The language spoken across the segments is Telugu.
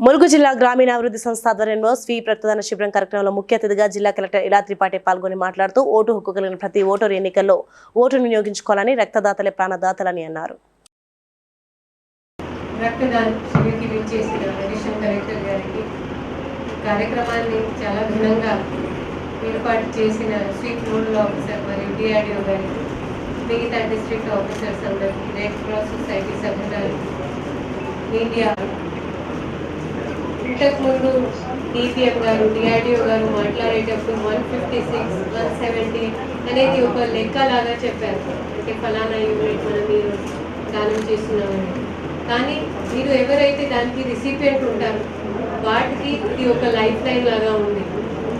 ములుగు జిల్లా గ్రామీణాభివృద్ధి సంస్థ ఆధ్వర్యంలో స్వీయ రక్తదాన శిబిరం కార్యక్రమంలో ముఖ్య అతిథిగా జిల్లా కలెక్టర్ ఇలా త్రిపాఠి పాల్గొని మాట్లాడుతూ ఓటు హక్కు కలిగిన ప్రతి ఓటరు ఎన్నికల్లో ఓటును వినియోగించుకోవాలని రక్తదాతలే ప్రాణదాతలని అన్నారు. కార్యక్రమాన్ని చాలా ఘనంగా ఏర్పాటు చేసిన స్వీట్ నోడల్ ఆఫీసర్ మరియు డిఆర్డిఓ గారికి మిగతా డిస్ట్రిక్ట్ ఆఫీసర్స్ అందరికీ రెడ్ క్రాస్ సొసైటీ సభ్యురాలు మీడియా ఇంతకుముందు డిపిఎం గారు డిఆర్డిఓ గారు మాట్లాడేటప్పుడు one fifty six one seventy అనేది ఒక లెక్క లాగా చెప్పారు. అంటే ఫలానా యూనిట్ మనం మీరు దానం చేస్తున్నామని. కానీ మీరు ఎవరైతే దానికి రిసిపియంట్ ఉంటారు వాటికి ఇది ఒక లైఫ్ లైన్ లాగా ఉంది.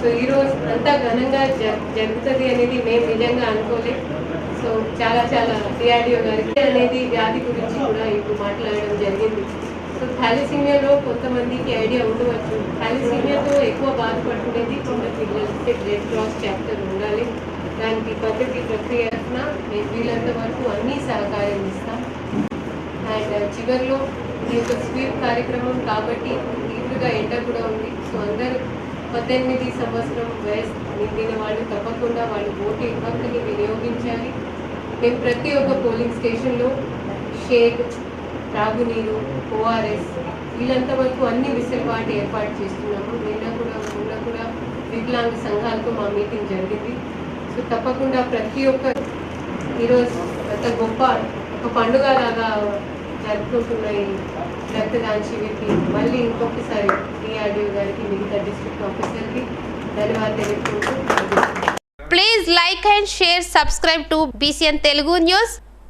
సో ఈరోజు అంతా ఘనంగా జ- జరుగుతుంది అనేది మేము నిజంగా అనుకోలేదు సో చాలా చాలా డిఆర్డిఓ గారికి అనేది వ్యాధి గురించి కూడా ఇప్పుడు మాట్లాడడం జరిగింది. సో థాలిసీమియాలో కొంతమందికి ఐడియా ఉండవచ్చు. థాలిసీమియాతో ఎక్కువ బాధపడుతున్నది కొంత పిల్లలకి బ్లడ్ క్రాస్ చాప్టర్ ఉండాలి. దానికి పద్ధతి ప్రక్రియన మేము వీలంత వరకు అన్నీ సహకారం ఇస్తాం. అండ్ చివరిలో ఇది ఒక స్వీప్ కార్యక్రమం కాబట్టి తీవ్రగా ఎండ కూడా ఉంది. సో అందరూ పద్దెనిమిది సంవత్సరం వయసు నిండిన వాళ్ళు తప్పకుండా వాళ్ళు ఓటు హక్కుని వినియోగించాలి. మేము ప్రతి ఒక్క పోలింగ్ స్టేషన్లో షేక్ త్రాగునీరు ఓఆర్ఎస్ వీళ్ళంత వరకు అన్ని వెసులుబాటు ఏర్పాటు చేస్తున్నాము నిన్న కూడా మొన్న కూడా వికలాంగ సంఘాలతో మా మీటింగ్ జరిగింది. సో తప్పకుండా ప్రతి ఒక్క ఈరోజు అంత గొప్ప ఒక పండుగ లాగా జరుపుకుంటున్న ఈ రక్తదాన శిబిర్కి మళ్ళీ ఇంకొకసారి డిఆర్డిఓ గారికి మిగతా డిస్ట్రిక్ట్ ఆఫీసర్కి ధన్యవాదాలు తెలుపుకుంటూ please like and share subscribe to BCN Telugu news